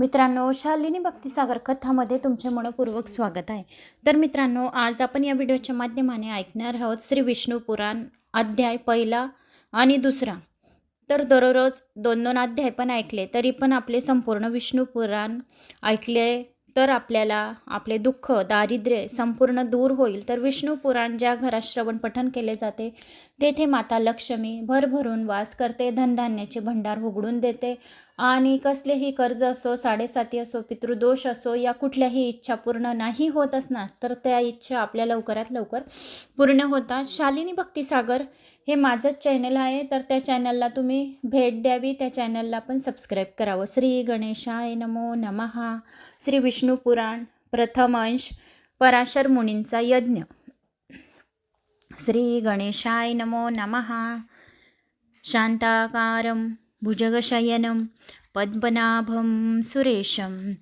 मित्रांनो शालिनी भक्तिसागर कथामध्ये तुमचे मनपूर्वक स्वागत आहे. तर मित्रांनो आज आपण या व्हिडिओच्या माध्यमाने ऐकणार आहोत श्री विष्णू पुराण अध्याय पहिला आणि दुसरा. तर दररोज दोन दोन अध्याय पण ऐकले तरी पण आपले संपूर्ण विष्णू पुराण ऐकले तर आपल्याला आपले दुःख दारिद्र्य संपूर्ण दूर होईल. तर विष्णू पुराण ज्या घरात श्रवण पठण केले जाते तेथे माता लक्ष्मी भरभरून वास करते धनधान्याचे भंडार उघडून देते. आणि कसलेही कर्ज असो साडेसाती असो पितृदोष असो या कुठल्याही इच्छा पूर्ण नाही होत असणार तर त्या इच्छा आपल्या लवकरात लवकर पूर्ण होतात. शालिनी भक्तिसागर हे माझंच चॅनल आहे तर त्या चॅनलला तुम्ही भेट द्यावी. त्या चॅनलला पण सबस्क्राईब करावं. श्री गणेशाय नमो नमहा श्री विष्णू पुराण प्रथम अंश पराशर मुनींचा यज्ञ. श्री गणेशाय नमो नमः। शान्ताकारं भुजगशयनं पद्मनाभं सुरेशं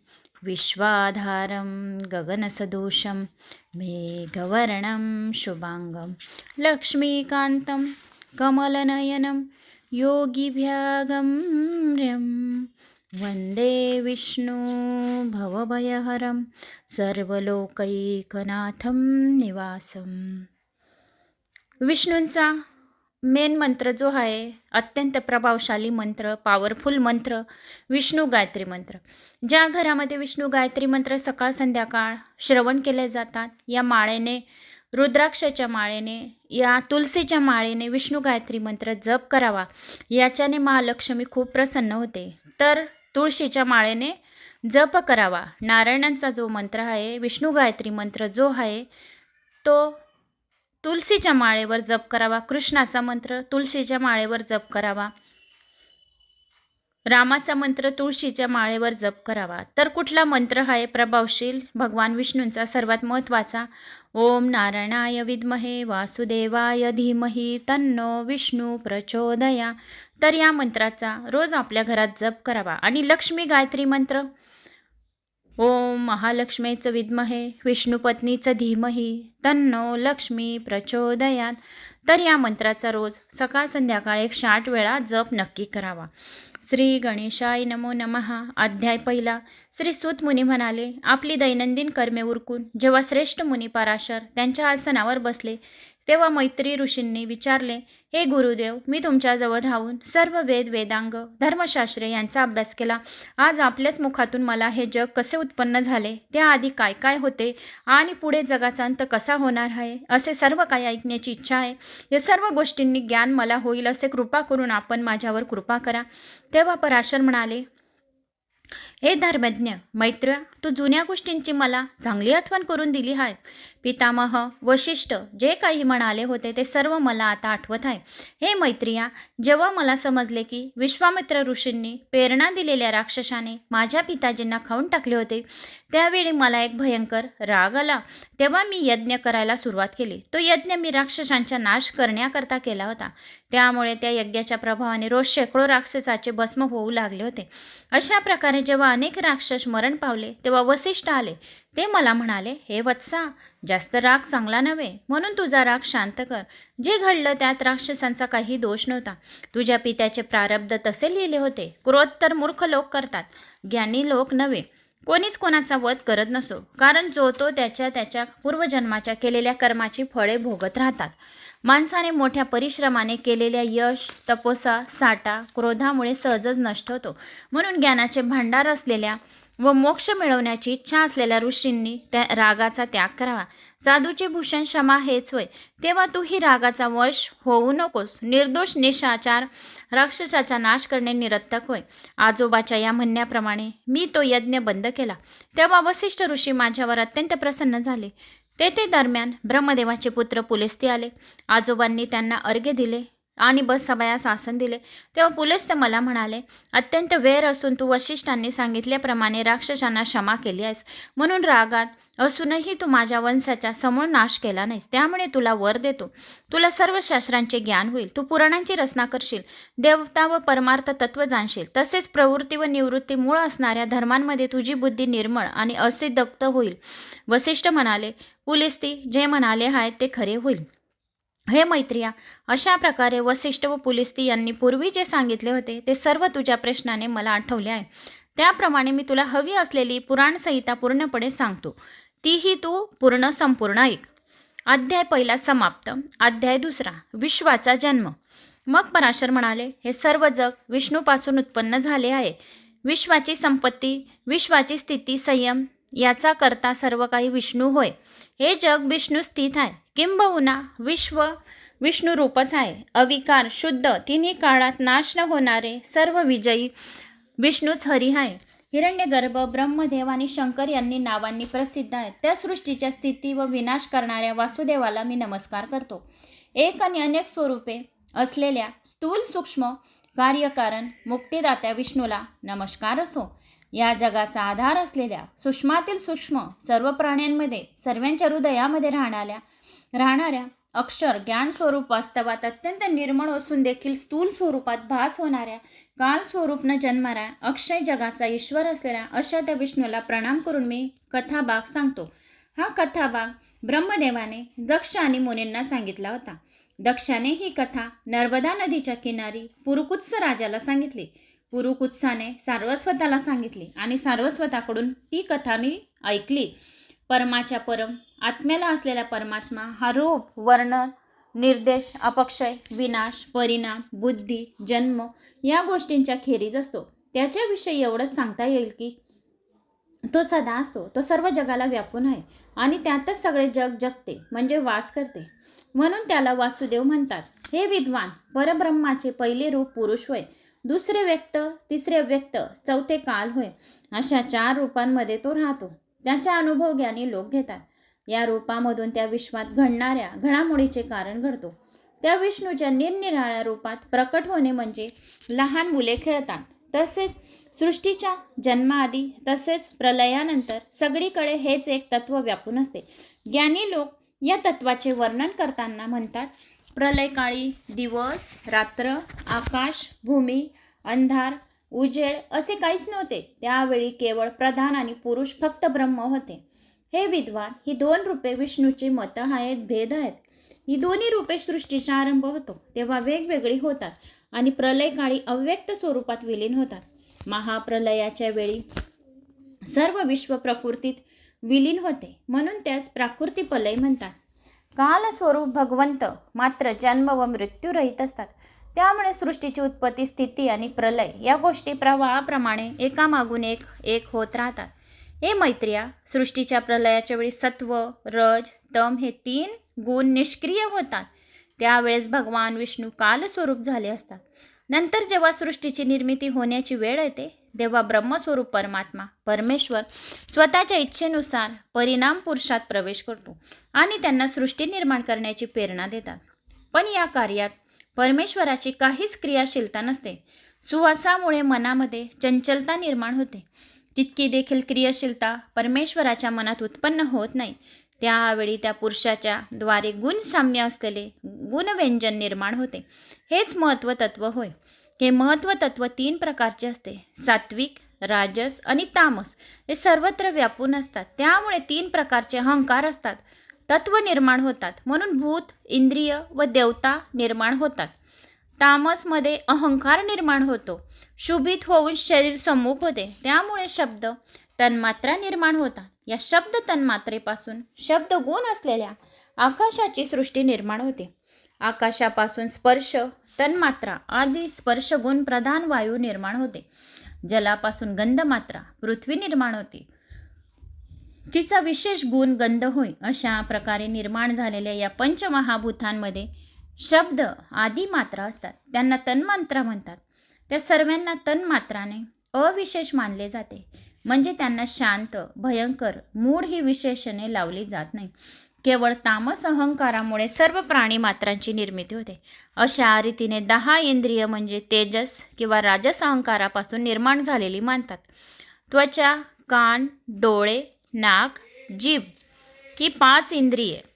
विश्वाधारं गगनसदोषं मेघवर्णं शुभाङ्गं लक्ष्मीकान्तं कमलनयनं योगिभ्यागम्यं वन्दे विष्णु भवभयहरं सर्वलोकैकनाथं निवासम्। विष्णूंचा मेन मंत्र जो आहे अत्यंत प्रभावशाली मंत्र पॉवरफुल मंत्र विष्णू गायत्री मंत्र. ज्या घरामध्ये विष्णू गायत्री मंत्र सकाळ संध्याकाळ श्रवण केले जातात या माळेने रुद्राक्षाच्या माळेने या तुलसीच्या माळेने विष्णू गायत्री मंत्र जप करावा याच्याने महालक्ष्मी खूप प्रसन्न होते. तर तुळशीच्या माळेने जप करावा. नारायणांचा जो मंत्र आहे विष्णू गायत्री मंत्र जो आहे तो तुलसीच्या माळेवर जप करावा. कृष्णाचा मंत्र तुळशीच्या माळेवर जप करावा. रामाचा मंत्र तुळशीच्या माळेवर जप करावा. तर कुठला मंत्र आहे? प्रभावशील भगवान विष्णूंचा सर्वात महत्त्वाचा. ओम नारायणाय विद्महे वासुदेवाय धीमही तन्नो विष्णू प्रचोदया. तर या मंत्राचा रोज आपल्या घरात जप करावा. आणि लक्ष्मी गायत्री मंत्र ओम महालक्ष्मीचं विद्महे विष्णुपत्नीचं धीमही तन्नो लक्ष्मी प्रचोदयात. तर या मंत्राचा रोज सकाळ संध्याकाळ एक साठ वेळा जप नक्की करावा. श्री गणेशाय नमो नमहा अध्याय पहिला. श्री सूत मुनी म्हणाले आपली दैनंदिन कर्मे उरकून जेव्हा श्रेष्ठ मुनी पाराशर त्यांच्या आसनावर बसले तेव्हा मैत्री ऋषींनी विचारले हे गुरुदेव मी तुमच्याजवळ राहून सर्व वेद वेदांग धर्मशास्त्रे यांचा अभ्यास केला. आज आपल्याच मुखातून मला हे जग कसे उत्पन्न झाले? त्याआधी काय काय होते? आणि पुढे जगाचा अंत कसा होणार आहे? असे सर्व काही ऐकण्याची इच्छा आहे. या सर्व गोष्टींनी ज्ञान मला होईल असे कृपा करून आपण माझ्यावर कृपा करा. तेव्हा पराशर म्हणाले हे धर्मज्ञ मैत्र तू जुन्या गोष्टींची मला चांगली आठवण करून दिली आहे पितामह वशिष्ठ जे काही म्हणाले होते ते सर्व मला आता आठवत आहे. हे मैत्रिया जेव्हा मला समजले की विश्वामित्र ऋषींनी प्रेरणा दिलेल्या राक्षसाने माझ्या पिताजींना खाऊन टाकले होते त्यावेळी मला एक भयंकर राग आला. तेव्हा मी यज्ञ करायला सुरुवात केली. तो यज्ञ मी राक्षसांचा नाश करण्याकरता केला होता. त्यामुळे त्या यज्ञाच्या प्रभावाने रोज शेकडो राक्षसाचे भस्म होऊ लागले होते. अशा प्रकारे जेव्हा अनेक राक्षस मरण पावले तेव्हा वसिष्ठ आले. ते मला म्हणाले हे वत्सा जास्त राग चांगला नव्हे म्हणून तुझा राग शांत कर. जे घडलं त्यात राक्षसांचा काही दोष नव्हता. तुझ्या पित्याचे प्रारब्ध तसे लिहिले होते. क्रोध तर मूर्ख लोक करतात. ज्ञानी लोक नव्हे. कोणीच कोणाचा वध करत नसो. कारण जो तो त्याच्या त्याच्या पूर्वजन्माच्या केलेल्या कर्माची फळे भोगत राहतात. माणसाने मोठ्या परिश्रमाने केलेल्या यश तपोसा साठा क्रोधामुळे सहजच नष्ट होतो. म्हणून ज्ञानाचे भांडार असलेल्या व मोक्ष मिळवण्याची इच्छा असलेल्या ऋषींनी त्या रागाचा त्याग करावा. जादूचे भूषण क्षमा हेच होय. तेव्हा तू ही रागाचा वश होऊ नकोस. निर्दोष निशाचार राक्षसाचा नाश करणे निरर्थक होय. आजोबाच्या या म्हणण्याप्रमाणे मी तो यज्ञ बंद केला. तेव्हा वसिष्ठ ऋषी माझ्यावर अत्यंत प्रसन्न झाले. तेथे दरम्यान ब्रह्मदेवाचे पुत्र पुलस्ती आले. आजोबांनी त्यांना अर्घ्य दिले आणि बस आसन दिले. तेव्हा पुलस्त मला म्हणाले अत्यंत वेर असून तू वशिष्ठांनी सांगितल्याप्रमाणे राक्षसांना क्षमा केली आहेस. म्हणून रागात असूनही तू माझ्या वंशाच्या समूळ नाश केला नाहीस. त्यामुळे तुला वर देतो. तुला सर्व शास्त्रांचे ज्ञान होईल. तू पुराणांची रचना करशील. देवता व परमार्थ तत्व जाणशील. तसेच प्रवृत्ती व निवृत्ती मूळ असणाऱ्या धर्मांमध्ये तुझी बुद्धी निर्मळ आणि असिद्धक्त होईल. वसिष्ठ म्हणाले पुलिस्ती जे म्हणाले आहेत ते खरे होईल. हे मैत्रिया अशा प्रकारे वसिष्ठ व पुलिस्ती यांनी पूर्वी जे सांगितले होते ते सर्व तुझ्या प्रश्नाने मला आठवले आहे. त्याप्रमाणे मी तुला हवी असलेली पुराणसंहिता पूर्णपणे सांगतो. तीही तू पूर्ण संपूर्ण ऐक. अध्याय पहिला समाप्त. अध्याय दुसरा विश्वाचा जन्म. मग पराशर म्हणाले हे सर्व जग विष्णूपासून उत्पन्न झाले आहे. विश्वाची संपत्ती विश्वाची स्थिती संयम याचा करता सर्व काही विष्णू होय. हे जग विष्णू स्थित आहे. किंबहुना विश्व विष्णू रूपच आहे. अविकार शुद्ध तिन्ही काळात नाश न होणारे सर्व विजयी विष्णूच हरी आहे. हिरण्यगर्भ ब्रह्मदेव आणि शंकर यांनी नावांनी प्रसिद्ध आहेत. त्या सृष्टीच्या स्थिती व विनाश करणाऱ्या वासुदेवाला मी नमस्कार करतो. एक आणि अनेक स्वरूपे असलेल्या स्थूल सूक्ष्म कार्यकारण मुक्तिदात्या विष्णूला नमस्कार असो. या जगाचा आधार असलेल्या सूक्ष्मातील सूक्ष्म सर्व प्राण्यांमध्ये सर्वांच्या हृदयामध्ये राहणाऱ्या राहणाऱ्या अक्षर ज्ञान स्वरूप वास्तवात अत्यंत निर्मळ असून देखील स्थूल स्वरूपात भास होणाऱ्या काल स्वरूपनं अक्षय जगाचा ईश्वर असलेल्या अशा त्या विष्णूला प्रणाम करून मी कथाभाग सांगतो. हा कथाभाग ब्रह्मदेवाने दक्ष आणि मुनींना सांगितला होता. दक्षाने ही कथा नर्मदा नदीच्या किनारी पुरुकुत्स राजाला सांगितली. पुरुकुत्साने सारस्वताला सांगितली आणि सारस्वताकडून ती कथा मी ऐकली. परमाच्या परम आत्म्याला असलेला परमात्मा हा रूप वर्णन निर्देश अपक्षय विनाश परिणाम बुद्धी जन्म या गोष्टींच्या खेरीज असतो. त्याच्याविषयी एवढंच सांगता येईल की तो सदा असतो. तो सर्व जगाला व्यापून आहे आणि त्यातच सगळे जग जगते म्हणजे वास करते. म्हणून त्याला वासुदेव म्हणतात. हे विद्वान परब्रह्माचे पहिले रूप पुरुष होय दुसरे व्यक्त तिसरे व्यक्त चौथे काल होय अशा चार रूपांमध्ये तो राहतो. त्याचा अनुभव ज्ञानी लोक घेतात. या रूपामधून त्या विश्वात घडणाऱ्या घडामोडीचे कारण घडतो. त्या विष्णूच्या निरनिराळ्या रूपात प्रकट होणे म्हणजे लहान मुले खेळतात. तसेच सृष्टीच्या जन्माआधी तसेच प्रलयानंतर सगळीकडे हेच एक तत्व व्यापून असते. ज्ञानी लोक या तत्वाचे वर्णन करताना म्हणतात प्रलयकाळी दिवस रात्र आकाश भूमी अंधार उजेड असे काहीच नव्हते. त्यावेळी केवळ प्रधान आणि पुरुष फक्त ब्रह्म होते. हे विद्वान ही दोन रूपे विष्णूची मतं आहेत भेद आहेत. ही दोन्ही रूपे सृष्टीचा आरंभ होतो तेव्हा वेगवेगळी होतात आणि प्रलयकाळी अव्यक्त स्वरूपात विलीन होतात. महाप्रलयाच्या वेळी सर्व विश्व प्रकृतीत विलीन होते म्हणून त्यास प्रलय म्हणतात. कालस्वरूप भगवंत मात्र जन्म व मृत्यू रहित असतात. त्यामुळे सृष्टीची उत्पत्ती स्थिती आणि प्रलय या गोष्टी प्रवाहाप्रमाणे एकामागून एक एक होत राहतात. हे मैत्रिया सृष्टीच्या प्रलयाच्या वेळी सत्व रज तम हे तीन गुण निष्क्रिय होतात. त्यावेळेस भगवान विष्णू कालस्वरूप झाले असतात. नंतर जेव्हा सृष्टीची निर्मिती होण्याची वेळ येते तेव्हा ब्रह्मस्वरूप परमात्मा परमेश्वर स्वतःच्या इच्छेनुसार परिणाम पुरुषात प्रवेश करतो आणि त्यांना सृष्टी निर्माण करण्याची प्रेरणा देतात. पण या कार्यात परमेश्वराची काहीच क्रियाशीलता नसते. सुवासामुळे मनामध्ये चंचलता निर्माण होते. तितकी देखील क्रियाशीलता परमेश्वराच्या मनात उत्पन्न होत नाही. त्यावेळी त्या पुरुषाच्या द्वारे गुण साम्य असलेले गुणव्यंजन निर्माण होते. हेच महत्त्व तत्व होय. हे महत्त्व तत्व तीन प्रकारचे असते. सात्विक राजस आणि तामस हे सर्वत्र व्यापून असतात. त्यामुळे तीन प्रकारचे अहंकार असतात. तत्व निर्माण होतात. म्हणून भूत इंद्रिय व देवता निर्माण होतात. तामसमध्ये अहंकार निर्माण होतो. शुभित होऊन शरीर सम्मुख होते. त्यामुळे शब्द तन्मात्रा निर्माण होतात. या शब्द तन्मात्रेपासून शब्द गुण असलेल्या आकाशाची सृष्टी निर्माण होते. आकाशापासून स्पर्श तन्मात्रा आदी स्पर्श गुण प्रधान वायू निर्माण होते. जलापासून गंधमात्रा पृथ्वी निर्माण होते. तिचा विशेष गुण गंध होय अशा प्रकारे निर्माण झालेल्या या पंचमहाभूतांमध्ये शब्द आदी मात्रा असतात. त्यांना तन्मात्रा म्हणतात. त्या सर्वांना तन्मात्राने अविशेष मानले जाते. म्हणजे त्यांना शांत भयंकर मूळ ही विशेषणे लावली जात नाही. केवळ तामस अहंकारामुळे सर्व प्राणी मात्रांची निर्मिती होते. अशा रीतीने दहा इंद्रिय म्हणजे तेजस किंवा राजस अहंकारापासून निर्माण झालेली मानतात. त्वचा कान डोळे नाक जीभ ही पाच इंद्रिये.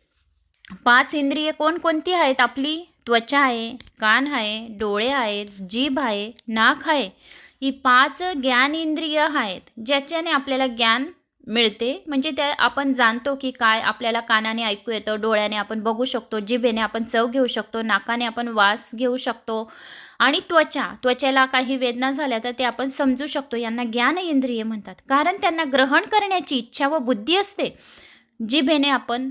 पाच इंद्रिय कोणकोणती आहेत? आपली त्वचा आहे कान आहे डोळे आहेत जीभ आहे नाक आहे. ही पाच ज्ञान इंद्रिय आहेत ज्याच्याने आपल्याला ज्ञान मिळते. म्हणजे त्या आपण जाणतो की काय आपल्याला कानाने ऐकू येतं डोळ्याने आपण बघू शकतो जिभेने आपण चव घेऊ शकतो नाकाने आपण वास घेऊ शकतो. आणि त्वचा त्वचेला काही वेदना झाल्या तर ते आपण समजू शकतो. यांना ज्ञान इंद्रिय म्हणतात. कारण त्यांना ग्रहण करण्याची इच्छा व बुद्धी असते. जिभेने आपण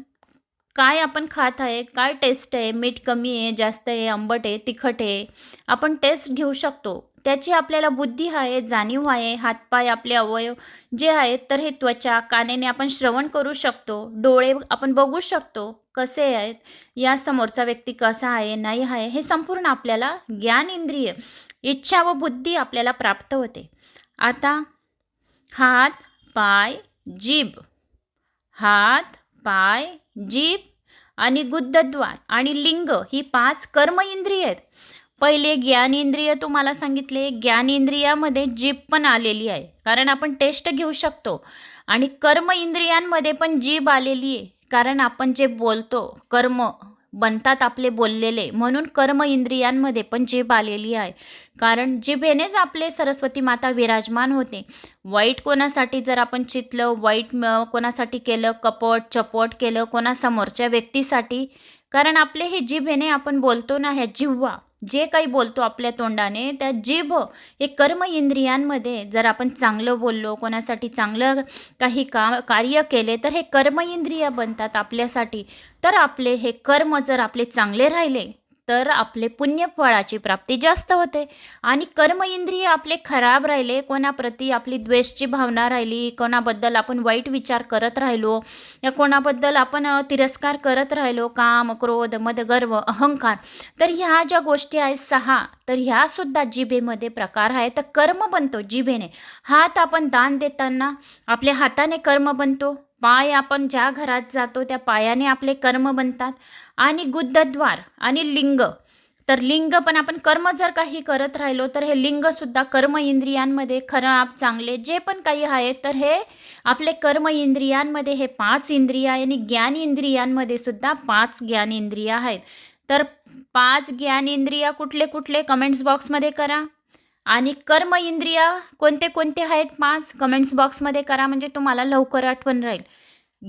काय आपण खात आहे काय टेस्ट आहे मीठ कमी आहे जास्त आहे आंबट आहे तिखट आहे आपण टेस्ट घेऊ शकतो. त्याची आपल्याला बुद्धी आहे जाणीव आहे हातपाय आपले अवयव जे आहेत तर हे त्वचा कानेने आपण श्रवण करू शकतो डोळे आपण बघू शकतो कसे आहेत या समोरचा व्यक्ती कसा आहे नाही आहे हे संपूर्ण आपल्याला ज्ञान इंद्रिय इच्छा व बुद्धी आपल्याला प्राप्त होते. आता हात पाय जीभ. हात पाय जीभ आणि गुद्धद्वार आणि लिंग ही पाच कर्म इंद्रिय आहेत. पहिले ज्ञानेंद्रिय तुम्हाला सांगितले. ज्ञानेंद्रियामध्ये जीभ पण आलेली आहे. कारण आपण टेस्ट घेऊ शकतो. आणि कर्म इंद्रियांमध्ये पण जीभ आलेली आहे. कारण आपण जे बोलतो कर्म बनतात आपले बोललेले. म्हणून कर्म इंद्रियांमध्ये पण जीभ आलेली आहे. कारण जिभेनेच आपले सरस्वती माता विराजमान होते. वाईट कोणासाठी जर आपण चितलं वाईट कोणासाठी केलं कपट चपट केलं कोणासमोरच्या व्यक्तीसाठी. कारण आपले हे जिभेने आपण बोलतो ना ह्या जिव्हा. जे काही बोलतो आपल्या तोंडाने त्या जीभ हे कर्म इंद्रियांमध्ये जर आपण चांगलं बोललो कोणासाठी चांगलं काही का कार्य केले तर हे कर्म इंद्रिय बनतात आपल्यासाठी. तर आपले हे कर्म जर आपले चांगले राहिले तर आपले पुण्यफळाची प्राप्ती जास्त होते. आणि कर्म इंद्रिय आपले खराब राहिले कोणाप्रती आपली द्वेषची भावना राहिली कोणाबद्दल आपण वाईट विचार करत राहिलो या कोणाबद्दल आपण तिरस्कार करत राहिलो काम क्रोध मद गर्व अहंकार तर ह्या ज्या गोष्टी आहेत सहा तर ह्या सुद्धा जिभेमध्ये प्रकार आहे. तर कर्म बनतो जिभेने. हात आपण दान देताना आपल्या हाताने कर्म बनतो. पाय आपण ज्या घरात जातो त्या पायाने आपले कर्म बनतात. आणि गुद्धद्वार आणि लिंग. तर लिंग पण आपण कर्म जर काही करत राहिलो तर हे लिंगसुद्धा कर्म इंद्रियांमध्ये खराब चांगले जे पण काही आहेत तर हे आपले कर्म इंद्रियांमध्ये हे पाच इंद्रिय आणि ज्ञान इंद्रियांमध्ये सुद्धा पाच ज्ञान इंद्रिय आहेत. तर पाच ज्ञान इंद्रिय कुठले कुठले कमेंट्स बॉक्समध्ये करा. आणि कर्म इंद्रिय कोणते कोणते आहेत? पाच. कमेंट्स बॉक्समध्ये करा म्हणजे तुम्हाला लवकर आठवण राहील.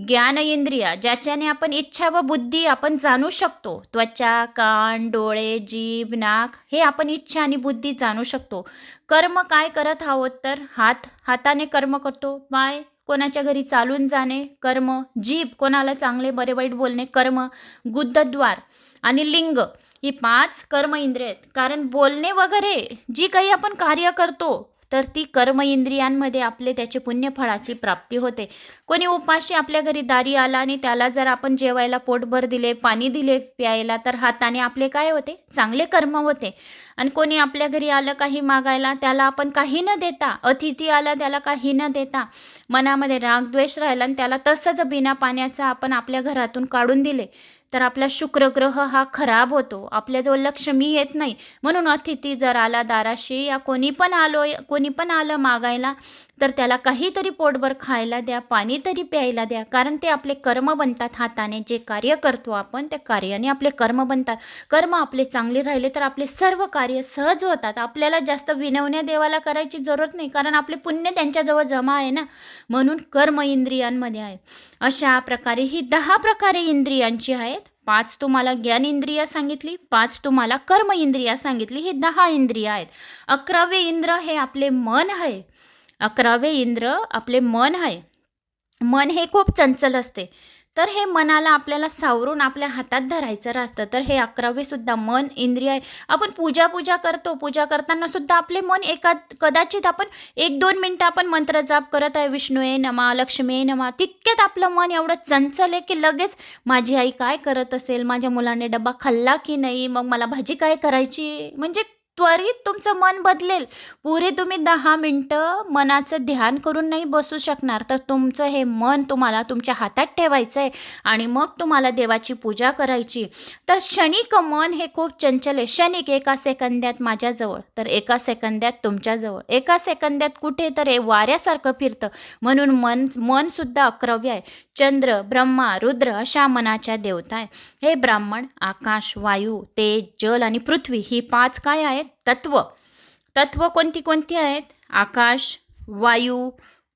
ज्ञान इंद्रिया ज्याच्याने आपण इच्छा व बुद्धी आपण जाणू शकतो. त्वचा कान डोळे जीभ नाक हे आपण इच्छा आणि बुद्धी जाणू शकतो. कर्म काय करत आहोत तर? हात हाताने कर्म करतो. पाय कोणाच्या घरी चालून जाणे. कर्म जीभ कोणाला चांगले बरे वाईट बोलणे. कर्म गुद्धद्वार आणि लिंग. ही पाच कर्म इंद्रिय आहेत. कारण बोलणे वगैरे जी काही आपण कार्य करतो तर ती कर्म इंद्रियांमध्ये आपले त्याचे पुण्यफळाची प्राप्ती होते. कोणी उपाशी आपल्या घरी दारी आला आणि त्याला जर आपण जेवायला पोटभर दिले पाणी दिले प्यायला तर हाताने आपले काय होते? चांगले कर्म होते. आणि कोणी आपल्या घरी आलं काही मागायला त्याला आपण काही न देता अतिथी आला त्याला काही न देता मनामध्ये रागद्वेष राहिला आणि त्याला तसंच बिना पाण्याचा आपण आपल्या घरातून काढून दिले. तर आपला शुक्रग्रह हा खराब होतो. आपल्याजवळ लक्ष्मी येत नाही. म्हणून अतिथी जर आला दाराशी या कोणी पण आलो कोणी पण आलं मागायला तर त्याला काहीतरी पोटभर खायला द्या पाणी तरी प्यायला द्या. कारण ते आपले कर्म बनतात हाताने. जे कार्य करतो आपण त्या कार्याने आपले कर्म बनतात. कर्म आपले चांगले राहिले तर आपले सर्व कार्य सहज होतात. आपल्याला जास्त विनवण्या देवाला करायची जरूरत नाही. कारण आपले पुण्य त्यांच्याजवळ जमा आहे ना. म्हणून कर्म इंद्रियांमध्ये आहे. अशा प्रकारे ही दहा प्रकारे इंद्रियांची आहेत. पाच तुम्हाला ज्ञान इंद्रिया सांगितली पाच तुम्हाला कर्म इंद्रिया सांगितली. हे दहा इंद्रिय आहेत. अकरावे इंद्र हे आपले मन आहे. अकरावे इंद्र आपले मन आहे. मन हे खूप चंचल असते. तर हे मनाला आपल्याला सावरून आपल्या हातात धरायचं असतं तर हे अकरावे सुद्धा मन इंद्रिय आहे. आपण पूजा पूजा करतो. पूजा करताना सुद्धा आपले मन एका कदाचित आपण एक दोन मिनटं आपण मंत्र जाप करत आहे. विष्णू नमा लक्ष्मी नमा. तितक्यात आपलं मन एवढं चंचल आहे की लगेच माझी आई काय करत असेल? माझ्या मुलाने डबा खाल्ला की नाही? मग मला भाजी काय करायची? म्हणजे त्वरित तुमचं मन बदलेल. पुरे तुम्ही दहा मिनटं मनाचं ध्यान करून नाही बसू शकणार. तर तुमचं हे मन तुम्हाला तुमच्या हातात ठेवायचं आहे आणि मग तुम्हाला देवाची पूजा करायची. तर क्षणिक मन हे खूप चंचल आहे. क्षणिक एका सेकंदात माझ्याजवळ तर एका सेकंदात तुमच्याजवळ एका सेकंदात कुठे तर हे वाऱ्यासारखं फिरतं. म्हणून मन मनसुद्धा अक्रव्य आहे. चंद्र ब्रह्मा रुद्र अशा मनाच्या देवता आहे. हे ब्राह्मण आकाश वायू तेज जल आणि पृथ्वी ही पाच काय आहे आहेत तत्व. तत्व कोणती कोणती आहेत? आकाश वायू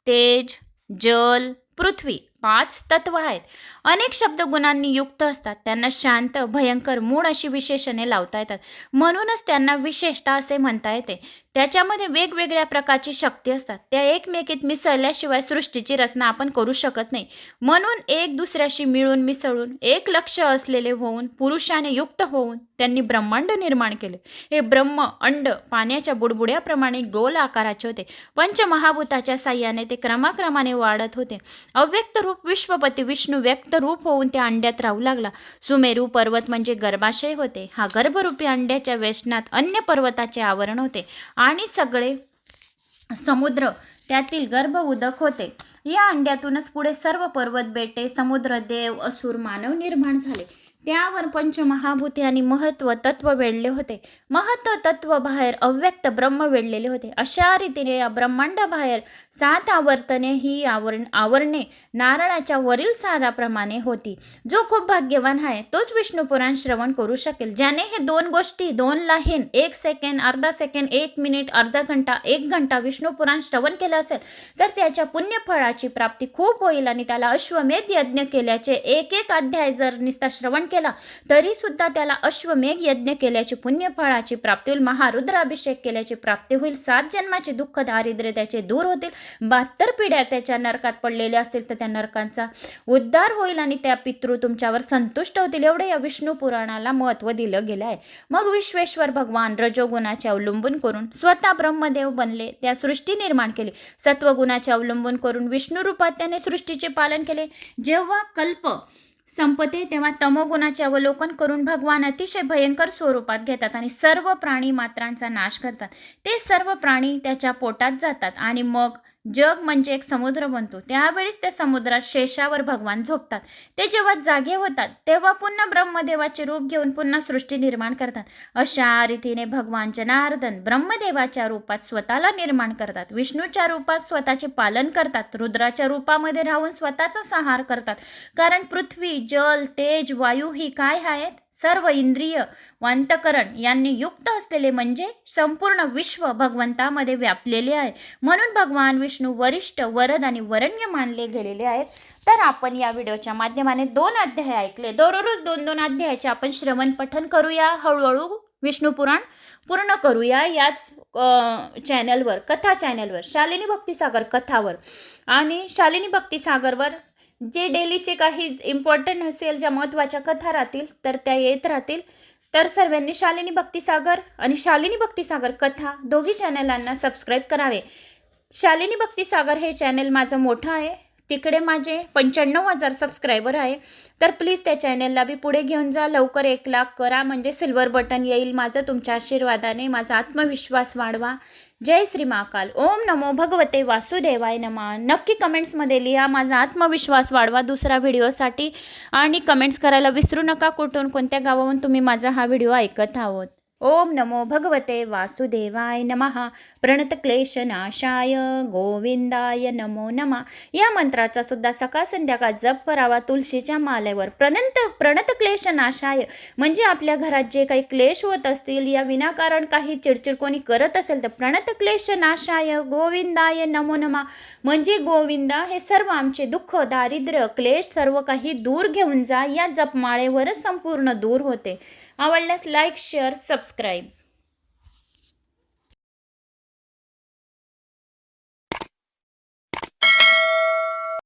तेज जल पृथ्वी. पाच तत्व आहेत. अनेक शब्द गुणांनी युक्त असतात. त्यांना शांत भयंकर मूळ अशी विशेषणे लावता येतात. म्हणूनच त्यांना विशेषता असे म्हणता येते. त्याच्यामध्ये वेगवेगळ्या प्रकारची शक्ती असतात. त्या एकमेकीत मिसळल्याशिवाय सृष्टीची रचना आपण करू शकत नाही. म्हणून एक दुसऱ्याशी मिळून मिसळून एक लक्ष असलेले होऊन पुरुषाने युक्त होऊन त्यांनी ब्रह्मांड निर्माण केले. हे ब्रह्म अंड पाण्याच्या बुडबुड्याप्रमाणे गोल आकाराचे होते. पंचमहाभूताच्या साह्याने ते क्रमाक्रमाने वाढत होते. अव्यक्त रूप विश्वपती विष्णू व्यक्त रूप होऊन त्या अंड्यात राहू लागला. सुमेरू पर्वत म्हणजे गर्भाशय होते. हा गर्भरूपी अंड्याच्या वेष्णात अन्य पर्वताचे आवरण होते आणि सगळे समुद्र त्यातील गर्भ उदक होते. या अंड्यातूनच पुढे सर्व पर्वत बेटे समुद्र देव असुर मानव निर्माण झाले. त्यावर पंचमहाभूते आणि महत्त्व तत्व वेढले होते. महत्त्व तत्व बाहेर अव्यक्त ब्रह्म वेढलेले होते. अशा रीतीने या ब्रह्मांडाबाहेर सात आवर्तने ही आवरण आवरणे नारळाच्या वरील साराप्रमाणे होती. जो खूप भाग्यवान आहे तोच विष्णू पुराण श्रवण करू शकेल. ज्याने हे दोन गोष्टी दोन लाहीन एक सेकंड अर्धा सेकंड एक मिनिट अर्धा घंटा एक घंटा विष्णू पुराण श्रवण केलं असेल तर त्याच्या पुण्यफळाची प्राप्ती खूप होईल आणि त्याला अश्वमेध यज्ञ केल्याचे एक एक अध्याय जर निस्ता श्रवण केले केला. तरी सुद्धा त्याला अश्वमेघ यज्ञ केल्याची पुण्यफळाची प्राप्ती होईल. महारुद्राभिषेक केल्याची प्राप्ती होईल. सात जन्माचे दुःख दारिद्र्य त्याचे दूर होतील. बहात्तर पिढ्या त्याच्या नरकात पडलेल्या असतील तर त्या नरकांचा उद्धार होईल आणि त्या पितृ तुमच्यावर संतुष्ट होतील. एवढे या विष्णू पुराणाला महत्त्व दिलं गेलं आहे मग विश्वेश्वर भगवान रजोगुणाचे अवलंबून करून स्वतः ब्रह्मदेव बनले. त्या सृष्टी निर्माण केली. सत्वगुणाचे अवलंबून करून विष्णू रूपात त्याने सृष्टीचे पालन केले. जेव्हा कल्प संपते तेव्हा तमोगुणाचे अवलोकन करून भगवान अतिशय भयंकर स्वरूपात घेतात आणि सर्व प्राणी मात्रांचा नाश करतात. ते सर्व प्राणी त्याच्या पोटात जातात आणि मग जग म्हणजे एक समुद्र बनतो. त्यावेळीच त्या समुद्रात शेषावर भगवान झोपतात. ते जेव्हा जागे होतात तेव्हा पुन्हा ब्रह्मदेवाचे रूप घेऊन पुन्हा सृष्टी निर्माण करतात. अशा रीतीने भगवान जनार्दन ब्रह्मदेवाच्या रूपात स्वतःला निर्माण करतात. विष्णूच्या रूपात स्वतःचे पालन करतात. रुद्राच्या रूपामध्ये राहून स्वतःचा संहार करतात. कारण पृथ्वी जल तेज वायू ही काय आहेत? सर्व इंद्रिय वांतकरण यांनी युक्त असलेले म्हणजे संपूर्ण विश्व भगवंतामध्ये व्यापलेले आहे. म्हणून भगवान विष्णू वरिष्ठ वरद आणि वरण्य मानले गेलेले आहेत. तर आपण या व्हिडिओच्या माध्यमाने दोन अध्याय ऐकले. दररोज दोन दोन अध्यायाचे आपण श्रवण पठन करूया. हळूहळू विष्णुपुराण पूर्ण करूया. याच चॅनलवर कथा चॅनलवर शालिनी भक्तिसागर कथावर आणि शालिनी भक्तिसागरवर जे डेलीचे काही इम्पॉर्टंट असेल ज्या महत्त्वाच्या कथा राहतील तर त्या येत राहतील. तर सर्वांनी शालिनी भक्तिसागर आणि शालिनी भक्तिसागर कथा दोघी चॅनलांना सबस्क्राईब करावे. शालिनी भक्तिसागर हे चॅनल माझं मोठं आहे. तिकडे माझे पंच्याण्णव हजार सबस्क्रायबर आहे. तर प्लीज त्या चॅनलला बी पुढे घेऊन जा. लवकर एक लाख करा. म्हणजे सिल्वर बटन येईल माझं. तुमच्या आशीर्वादाने माझा आत्मविश्वास वाढवा. जय श्री महाकाल. ओम नमो भगवते वासुदेवाय नमा. नक्की कमेंट्समध्ये लिहा माझा आत्मविश्वास वाढवा दुसऱ्या व्हिडिओसाठी आणि कमेंट्स करायला विसरू नका कुठून कोणत्या गावाहून तुम्ही माझा हा व्हिडिओ ऐकत आहोत. ओम नमो भगवते वासुदेवाय नमः. प्रणतक्लेशनाशाय गोविंदाय नमो नमः. या मंत्राचा सुद्धा सकाळ संध्याकाळ जप करावा तुळशीच्या मालेवर प्रणंत प्रणतक्लेशनाशाय म्हणजे आपल्या घरात जे काही क्लेश होत असतील या विनाकारण काही चिडचिड कोणी करत असेल तर प्रणतक्लेशनाशाय गोविंदाय नमो नमः. म्हणजे गोविंदा हे सर्व आमचे दुःख दारिद्र्य क्लेश सर्व काही दूर घेऊन जा. या जपमाळेवरच संपूर्ण दूर होते. आवडल्यास लाईक शेअर सबस्क्राईब.